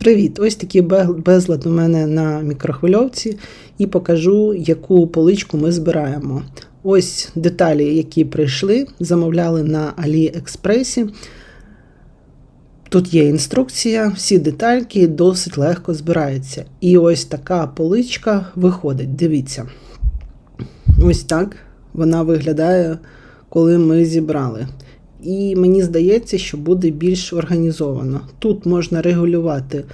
Привіт! Ось такий безлад у мене на мікрохвильовці і покажу, яку поличку ми збираємо. Ось деталі, які прийшли, замовляли на Аліекспресі. Тут є інструкція, всі детальки досить легко збираються. І ось така поличка виходить. Дивіться. Ось так вона виглядає, коли ми зібрали. І мені здається, що буде більш організовано. Тут можна регулювати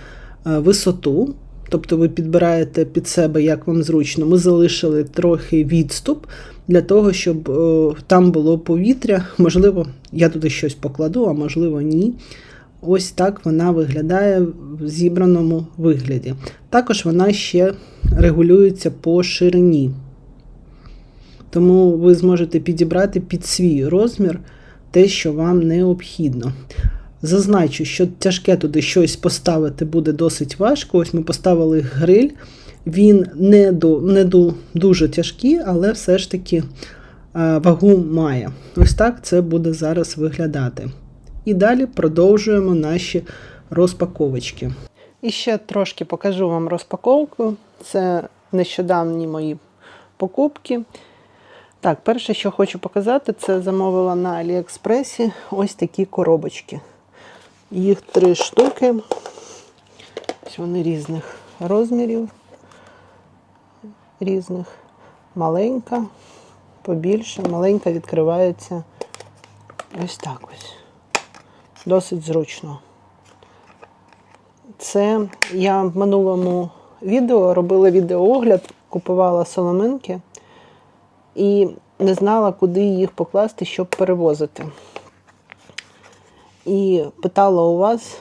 е, висоту, тобто ви підбираєте під себе, як вам зручно. Ми залишили трохи відступ для того, щоб е, там було повітря. Можливо, я туди щось покладу, а можливо, ні. Ось так вона виглядає в зібраному вигляді. Також вона ще регулюється по ширині. Тому ви зможете підібрати під свій розмір те, що вам необхідно. Зазначу, що тяжке туди щось поставити буде досить важко. Ось ми поставили гриль. Він не, до, не до, дуже тяжкий, але все ж таки е, вагу має. Ось так це буде зараз виглядати. І далі продовжуємо наші розпаковочки. І ще трошки покажу вам розпаковку. Це нещодавні мої покупки. Так, перше, що хочу показати, це замовила на Аліекспресі ось такі коробочки. Їх три штуки. Ось вони різних розмірів. Різних. Маленька, побільше, маленька відкривається ось так ось. Досить зручно. Це я в минулому відео робила відеоогляд, купувала соломинки і не знала, куди їх покласти, щоб перевозити. І питала у вас,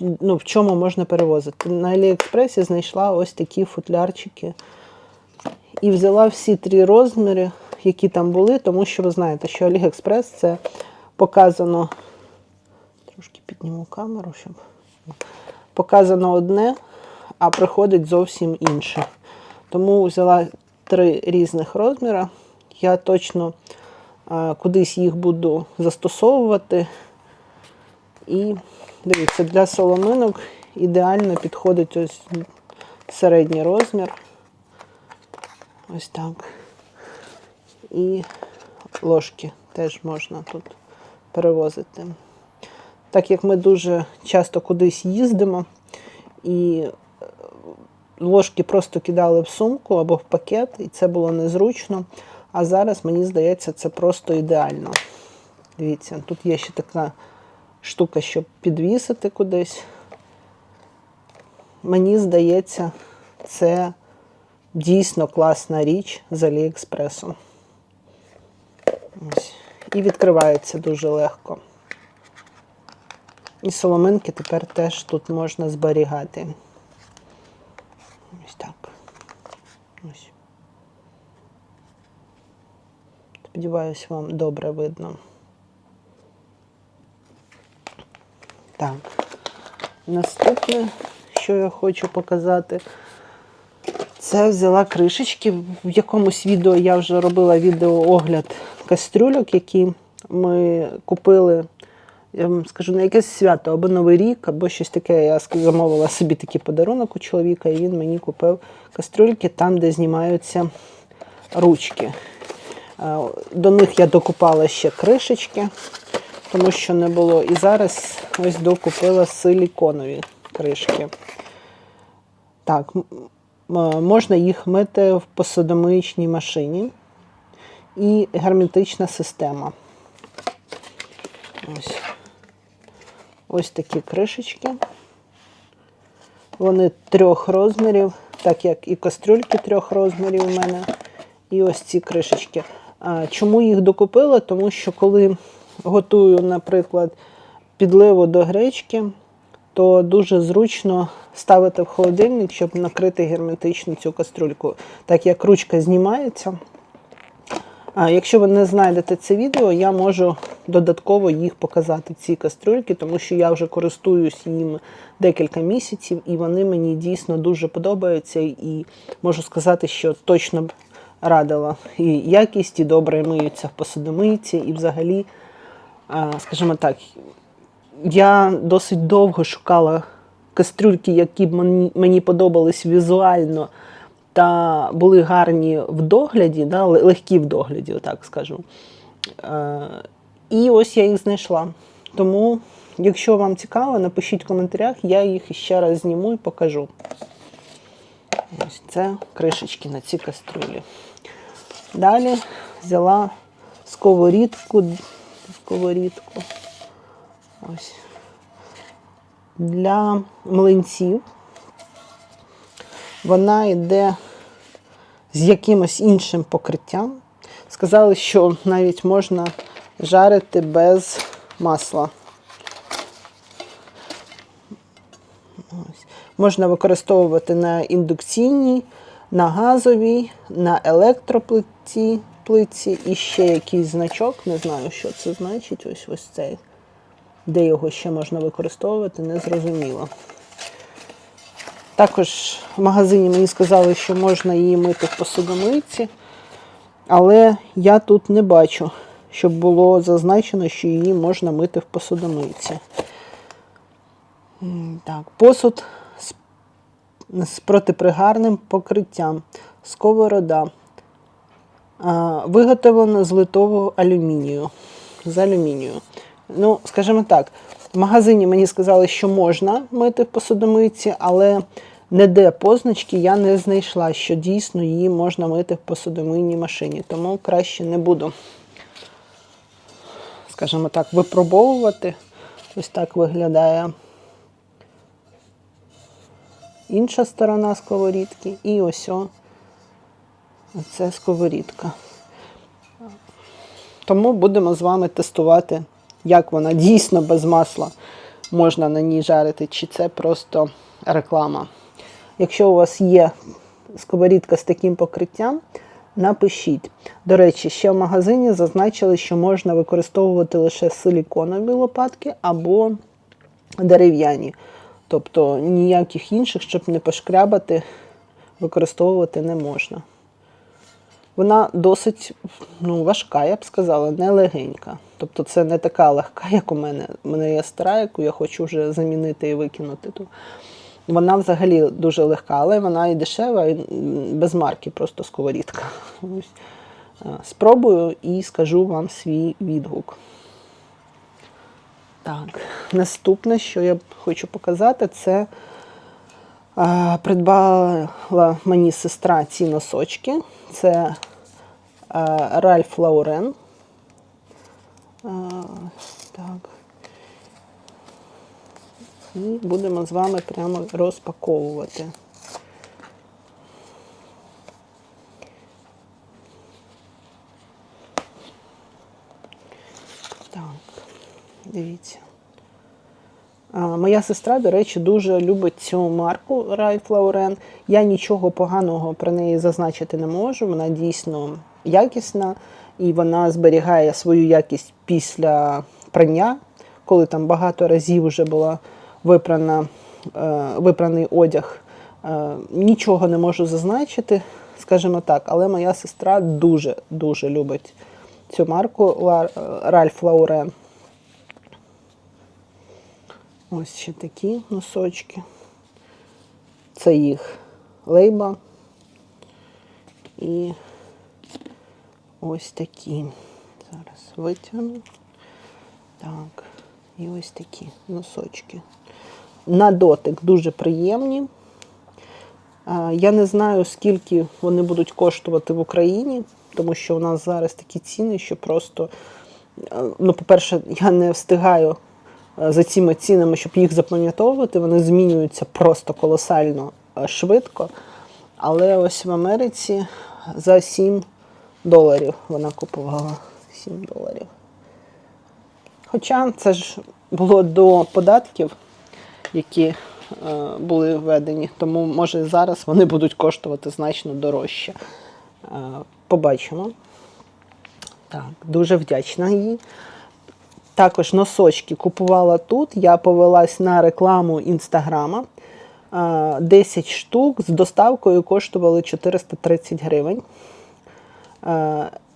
ну, в чому можна перевозити. На Аліекспресі знайшла ось такі футлярчики. І взяла всі три розміри, які там були, тому що ви знаєте, що Аліекспрес це показано. Трошки підніму камеру, щоб показано одне, а приходить зовсім інше. Тому взяла три різних розміри. Я точно а, кудись їх буду застосовувати. І дивіться, для соломинок ідеально підходить ось середній розмір. Ось так. І ложки теж можна тут перевозити. Так як ми дуже часто кудись їздимо і ложки просто кидали в сумку або в пакет, і це було незручно. А зараз, мені здається, це просто ідеально. Дивіться, тут є ще така штука, щоб підвісити кудись. Мені здається, це дійсно класна річ з Аліекспресу. Ось. І відкривається дуже легко. І соломинки тепер теж тут можна зберігати. Ось так. Ось. Сподіваюсь, вам добре видно. Так. Наступне, що я хочу показати, це взяла кришечки. В якомусь відео я вже робила відеоогляд кастрюльок, які ми купили, я вам скажу, на якесь свято, або Новий рік, або щось таке. Я замовила собі такий подарунок у чоловіка, і він мені купив кастрюльки там, де знімаються ручки. Е, До них я докупала ще кришечки, тому що не було. І зараз ось докупила силіконові кришки. Так, м- можна їх мити в посудомиючній машині. І герметична система. Ось. Ось такі кришечки. Вони трьох розмірів, так як і кастрюльки трьох розмірів у мене. І ось ці кришечки. Чому їх докупила? Тому що коли готую, наприклад, підливу до гречки, то дуже зручно ставити в холодильник, щоб накрити герметично цю кастрюльку. Так як ручка знімається. А якщо ви не знайдете це відео, я можу додатково їх показати, ці кастрюльки, тому що я вже користуюсь їм декілька місяців, і вони мені дійсно дуже подобаються. І можу сказати, що точно радила і якість, і добре миються в посудомийці, і взагалі, скажімо так, я досить довго шукала кастрюльки, які б мені, подобались візуально та були гарні в догляді, да, легкі в догляді, отак скажу. І ось я їх знайшла. Тому, якщо вам цікаво, напишіть в коментарях, я їх ще раз зніму і покажу. Ось це кришечки на ці кастрюлі. Далі взяла сковорідку, сковорідку. Ось. Для млинців. Вона йде з якимось іншим покриттям. Сказали, що навіть можна жарити без масла. Ось. Можна використовувати на індукційній, на газовій, на електроплитці плитці і ще якийсь значок. Не знаю, що це значить. Ось ось цей. Де його ще можна використовувати, не зрозуміло. Також в магазині мені сказали, що можна її мити в посудомийці, але я тут не бачу, щоб було зазначено, що її можна мити в посудомийці. Так, посуд з, протипригарним покриттям, сковорода. А, Виготовлено з литового алюмінію. З алюмінію. Ну, скажімо так, в магазині мені сказали, що можна мити в посудомийці, але ніде позначки я не знайшла, що дійсно її можна мити в посудомийній машині. Тому краще не буду, скажімо так, випробовувати. Ось так виглядає інша сторона сковорідки. І ось це сковорідка. Тому будемо з вами тестувати, як вона дійсно без масла можна на ній жарити, чи це просто реклама. Якщо у вас є сковорідка з таким покриттям, напишіть. До речі, ще в магазині зазначили, що можна використовувати лише силіконові лопатки або дерев'яні. Тобто ніяких інших, щоб не пошкрябати, використовувати не можна. Вона досить ну, важка, я б сказала, не легенька. Тобто це не така легка, як у мене. У мене є стара, яку я хочу вже замінити і викинути. Вона взагалі дуже легка, але вона і дешева, і без марки, просто сковорідка. Е, Спробую і скажу вам свій відгук. Так, наступне, що я хочу показати, це е, придбала мені сестра ці носочки. Це е, Ральф Лаурен. Е, так. І будемо з вами прямо розпаковувати. Дивіться. Моя сестра, до речі, дуже любить цю марку Ralph Lauren. Я нічого поганого про неї зазначити не можу. Вона дійсно якісна і вона зберігає свою якість після прання, коли там багато разів вже була випрана, е, випраний одяг. Е, Нічого не можу зазначити, скажімо так, але моя сестра дуже-дуже любить цю марку Ла- Ralph Lauren. Ось ще такі носочки. Це їх лейба. І ось такі. Зараз витягну. Так. І ось такі носочки. На дотик дуже приємні. Я не знаю, скільки вони будуть коштувати в Україні, тому що у нас зараз такі ціни, що просто, е, ну, по-перше, я не встигаю за цими цінами, щоб їх запам'ятовувати. Вони змінюються просто колосально е, швидко. Але ось в Америці за 7 доларів вона купувала 7 доларів. Хоча це ж було до податків, які е, були введені, тому може зараз вони будуть коштувати значно дорожче. Е, побачимо. Так, дуже вдячна їй. Також носочки купувала тут. Я повелась на рекламу інстаграма. Е, 10 штук з доставкою коштували 430 гривень.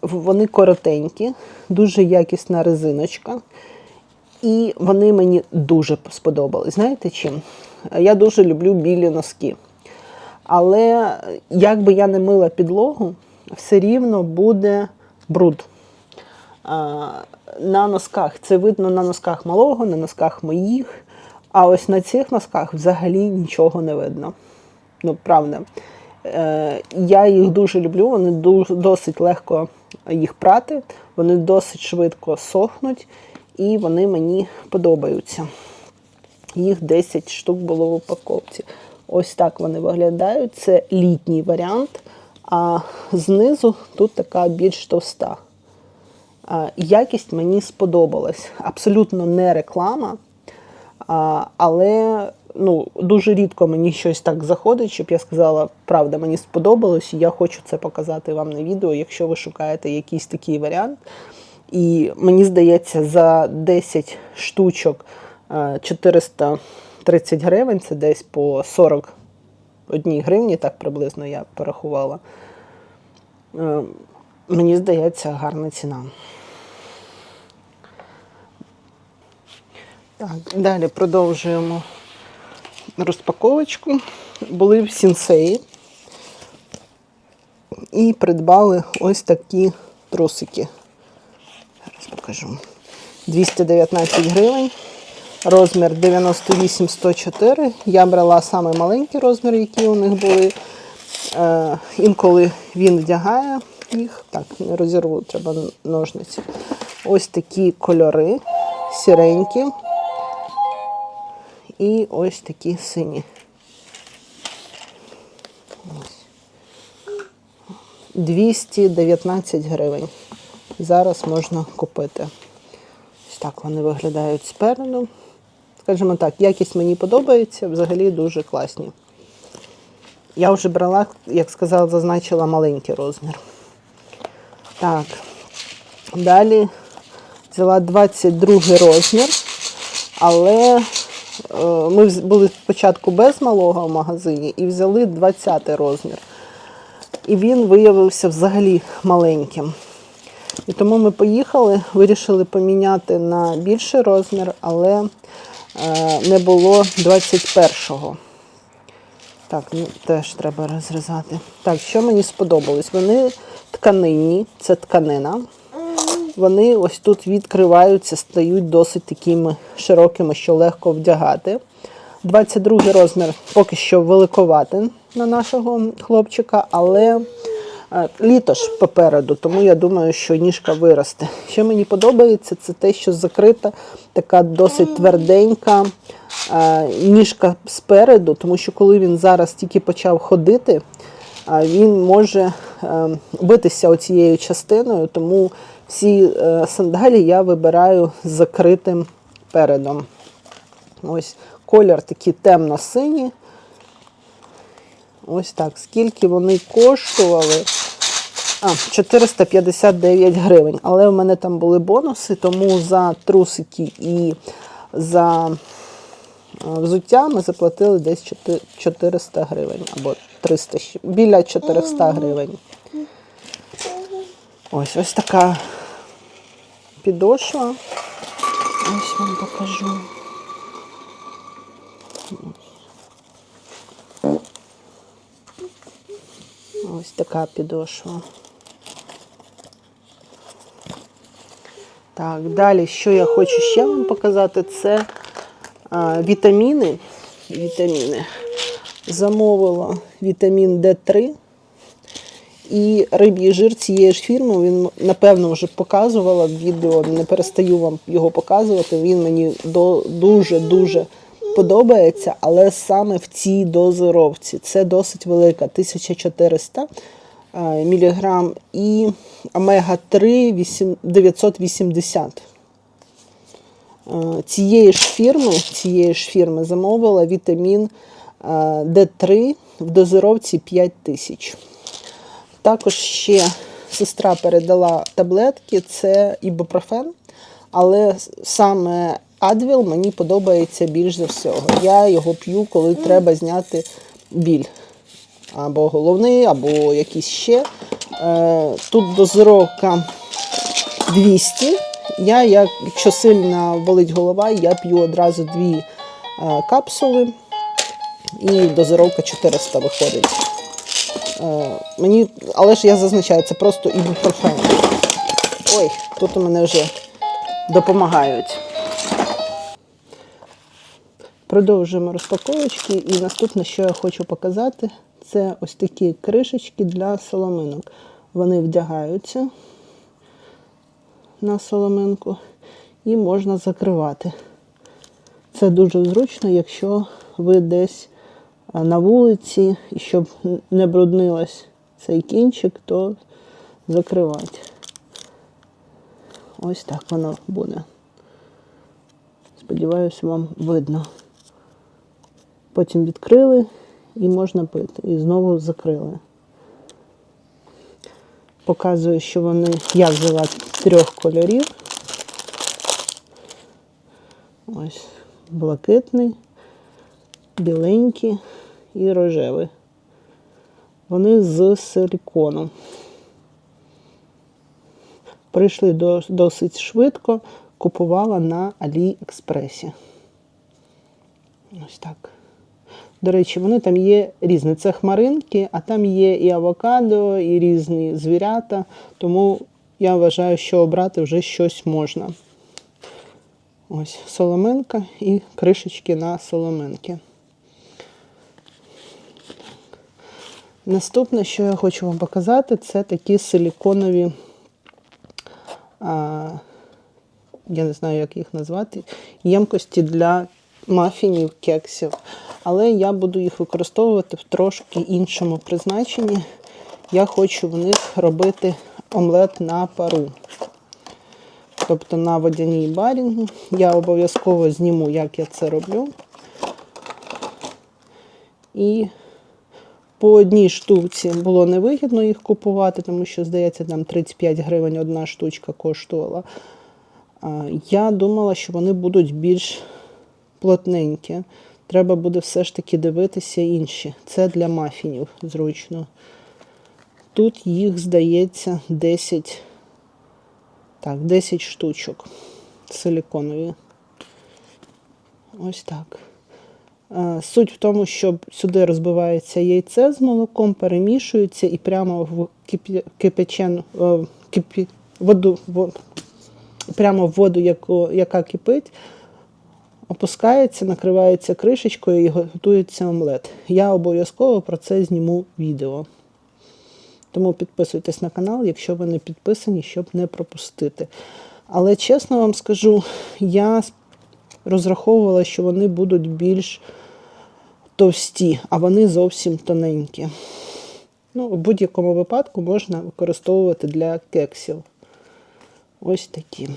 Вони коротенькі, дуже якісна резиночка. І вони мені дуже сподобались. Знаєте чим? Я дуже люблю білі носки. Але як би я не мила підлогу, все рівно буде бруд. На носках. Це видно на носках малого, на носках моїх. А ось на цих носках взагалі нічого не видно. Ну, правда. Е, я їх дуже люблю, вони досить легко їх прати, вони досить швидко сохнуть і вони мені подобаються. Їх 10 штук було в упаковці. Ось так вони виглядають. Це літній варіант, а знизу тут така більш товста. Якість мені сподобалась. Абсолютно не реклама, але ну, дуже рідко мені щось так заходить, щоб я сказала, правда, мені сподобалось, і я хочу це показати вам на відео, якщо ви шукаєте якийсь такий варіант. І мені здається, за 10 штучок е, 430 гривень, це десь по 41 гривні, так приблизно я порахувала. Мені здається, гарна ціна. Так, далі продовжуємо розпаковочку. Були в сінсеї і придбали ось такі трусики. Зараз покажу. 219 гривень. Розмір 98-104. Я брала саме маленький розмір, які у них були. Е, інколи він вдягає їх. Так, не розірву, треба ножниці. Ось такі кольори, сіренькі. І ось такі сині. Ось. 219 гривень. Зараз можна купити. Ось так вони виглядають спереду. Скажімо так, якість мені подобається, взагалі дуже класні. Я вже брала, як сказала, зазначила маленький розмір. Так, далі взяла 22 розмір, але е, ми були спочатку без малого в магазині і взяли 20 розмір. І він виявився взагалі маленьким. І тому ми поїхали, вирішили поміняти на більший розмір, але е, не було 21-го. Так, ну теж треба розрізати. Так, що мені сподобалось? Вони тканинні, це тканина. Вони ось тут відкриваються, стають досить такими широкими, що легко вдягати. 22 розмір поки що великоватий на нашого хлопчика, але е, літо ж попереду, тому я думаю, що ніжка виросте. Що мені подобається, це те, що закрита така досить тверденька е, ніжка спереду, тому що коли він зараз тільки почав ходити, він може битися оцією частиною, тому всі е, сандалі я вибираю з закритим передом. Ось колір такий темно-синій. Ось так. Скільки вони коштували? А, 459 гривень. Але в мене там були бонуси, тому за трусики і за е, взуття ми заплатили десь 400 гривень або 300, біля 400 гривень. Ось ось така підошва. Ось вам покажу. Ось така підошва. Так, далі, що я хочу ще вам показати, це а, вітаміни. Вітаміни. Замовила вітамін D3 і риб'ї жир цієї ж фірми. Він, напевно, вже показувала в відео, не перестаю вам його показувати. Він мені дуже-дуже подобається, але саме в цій дозировці. Це досить велика, 1400 а, міліграм і омега-3 980. Е, цієї ж фірми, цієї ж фірми замовила вітамін е, D3 в дозировці 5 тисяч. Також ще сестра передала таблетки, це ібупрофен, але саме Адвіл мені подобається більш за всього. Я його п'ю, коли треба зняти біль. Або головний, або якийсь ще. Е, Тут дозировка 200 Я, якщо сильно болить голова, я п'ю одразу дві е, капсули і дозировка 400 виходить. Е, мені, але ж я зазначаю, це просто ібупрофен. Ой, тут у мене вже допомагають. Продовжуємо розпаковочки. І наступне, що я хочу показати, це ось такі кришечки для соломинок. Вони вдягаються на соломинку і можна закривати. Це дуже зручно, якщо ви десь на вулиці, і щоб не бруднилось цей кінчик, то закривати. Ось так воно буде. Сподіваюсь, вам видно. Потім відкрили і можна пити. І знову закрили. Показую, що вони я взяла трьох кольорів. Ось блакитний, біленький і рожевий. Вони з силікону. Прийшли досить швидко, купувала на Аліекспресі. Ось так. До речі, вони там є різні. Це хмаринки, а там є і авокадо, і різні звірята. Тому я вважаю, що обрати вже щось можна. Ось соломинка і кришечки на соломинки. Наступне, що я хочу вам показати, це такі силіконові, а, я не знаю, як їх назвати, ємкості для мафінів, кексів. Але я буду їх використовувати в трошки іншому призначенні. Я хочу в них робити омлет на пару. Тобто на водяній барі. Я обов'язково зніму, як я це роблю. І по одній штуці було невигідно їх купувати, тому що, здається, там 35 гривень одна штучка коштувала. Я думала, що вони будуть більш плотненькі. Треба буде все ж таки дивитися інші. Це для мафінів зручно. Тут їх, здається, 10, так, 10 штучок силіконові. Ось так. Е, Суть в тому, що сюди розбивається яйце з молоком, перемішується і прямо в кип'я- кипячену е, кипі, воду, во- прямо в воду, яку, яка кипить, опускається, накривається кришечкою і готується омлет. Я обов'язково про це зніму відео. Тому підписуйтесь на канал, якщо ви не підписані, щоб не пропустити. Але чесно вам скажу, я розраховувала, що вони будуть більш товсті, а вони зовсім тоненькі. Ну, в будь-якому випадку можна використовувати для кексів. Ось такі.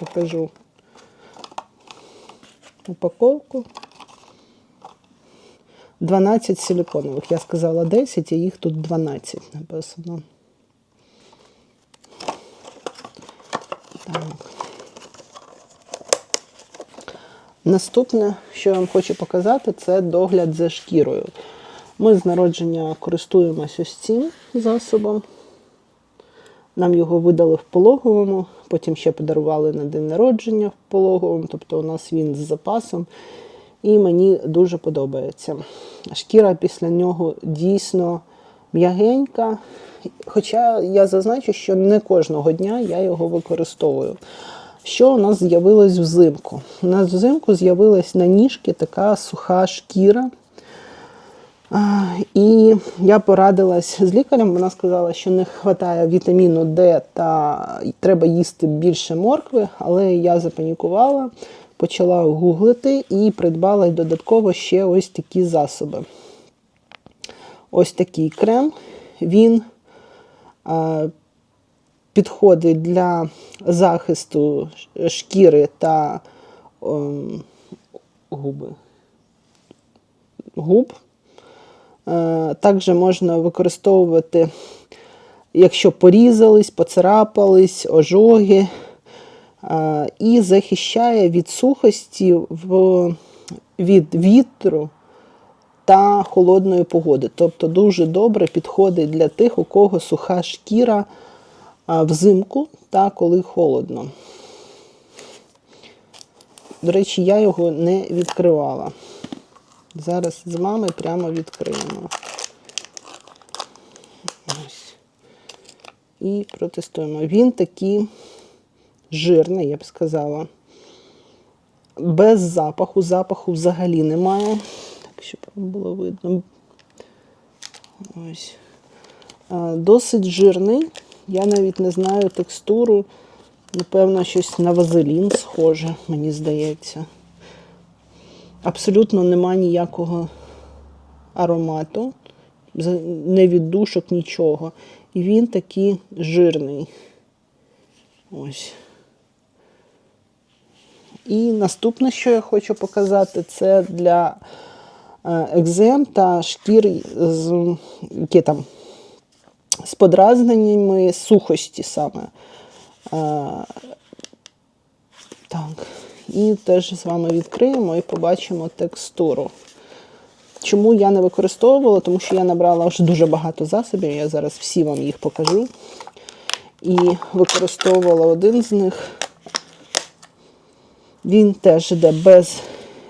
Покажу упаковку. 12 силиконових. Я сказала 10, а їх тут 12 написано. Так. Наступне, що я вам хочу показати, це догляд за шкірою. Ми з народження користуємося ось цим засобом. Нам його видали в пологовому, потім ще подарували на день народження в пологовому, тобто у нас він з запасом. І мені дуже подобається. Шкіра після нього дійсно м'ягенька. Хоча я зазначу, що не кожного дня я його використовую. Що у нас з'явилось взимку? У нас взимку з'явилась на ніжки така суха шкіра. І я порадилась з лікарем. Вона сказала, що не вистачає вітаміну Д та треба їсти більше моркви, але я запанікувала, почала гуглити і придбала додатково ще ось такі засоби. Ось такий крем. Він а, підходить для захисту шкіри та ем, губи. губ. Е, Також можна використовувати, якщо порізались, поцарапались, ожоги. Е, І захищає від сухості в, від вітру та холодної погоди. Тобто дуже добре підходить для тих, у кого суха шкіра взимку та коли холодно. До речі, я його не відкривала. Зараз з мами прямо відкриємо. І протестуємо. Він такий жирний, я б сказала. Без запаху. Запаху взагалі немає. Так, щоб було видно. Ось. Досить жирний. Я навіть не знаю текстуру. Напевно, щось на вазелін схоже, мені здається. Абсолютно нема ніякого аромату, не від душок, нічого. І він такий жирний. Ось. І наступне, що я хочу показати, це для е, екзем та шкір з, які там, з подразненнями сухості саме. Е, Так, і теж з вами відкриємо і побачимо текстуру. Чому я не використовувала? Тому що я набрала вже дуже багато засобів, я зараз всі вам їх покажу. І використовувала один з них. Він теж йде без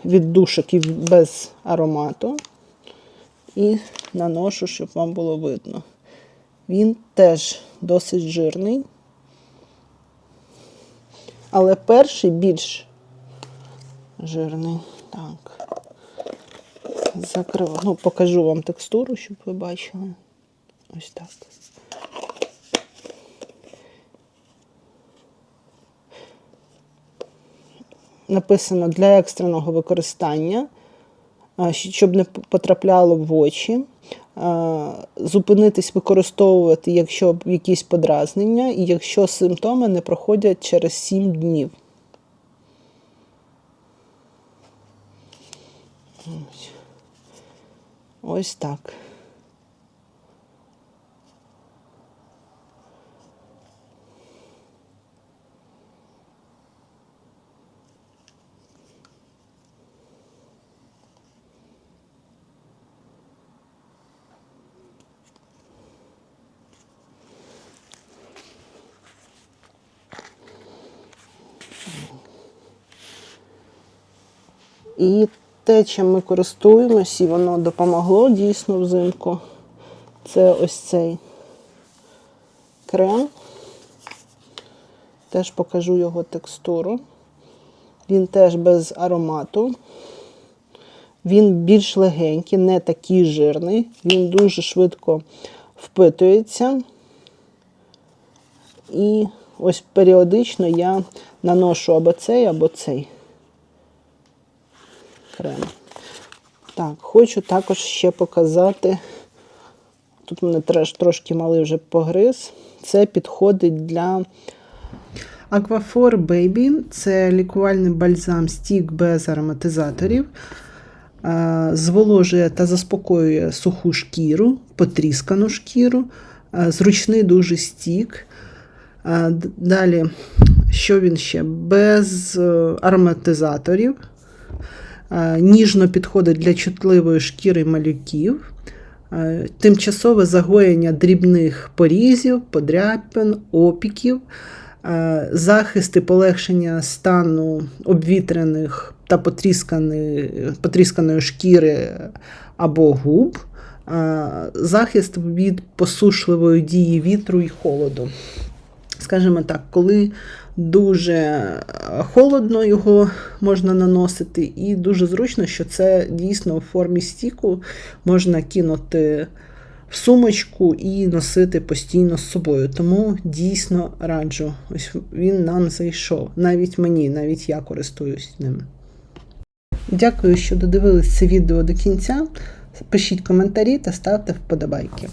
віддушок і без аромату. І наношу, щоб вам було видно. Він теж досить жирний. Але перший більш жирний. Так. Закрив. Ну, покажу вам текстуру, щоб ви бачили. Ось так. Написано для екстреного використання, щоб не потрапляло в очі. А, Зупинитись використовувати, якщо якісь подразнення, і якщо симптоми не проходять через 7 днів. Ось так. І те, чим ми користуємось, і воно допомогло дійсно взимку. Це ось цей крем. Теж покажу його текстуру. Він теж без аромату. Він більш легенький, не такий жирний. Він дуже швидко впитується. І ось періодично я наношу або цей, або цей крем. Так, хочу також ще показати. Тут мене трошки малий вже погриз. Це підходить для Aquaphor Baby це лікувальний бальзам стік без ароматизаторів. Е, Зволожує та заспокоює суху шкіру, потріскану шкіру, Е, зручний дуже стік. Е, Далі, що він ще? Без ароматизаторів. Е, Ніжно підходить для чутливої шкіри малюків. Е, Тимчасове загоєння дрібних порізів, подряпин, опіків, е, захист і полегшення стану обвітрених та потрісканої, шкіри або губ, захист від посушливої дії вітру і холоду. Скажімо так, коли дуже е, холодно його можна наносити, і дуже зручно, що це дійсно в формі стіку можна кинути в сумочку і носити постійно з собою. Тому дійсно раджу. Ось він нам зайшов. Навіть мені, навіть я користуюсь ним. Дякую, що додивились це відео до кінця. Пишіть коментарі та ставте вподобайки.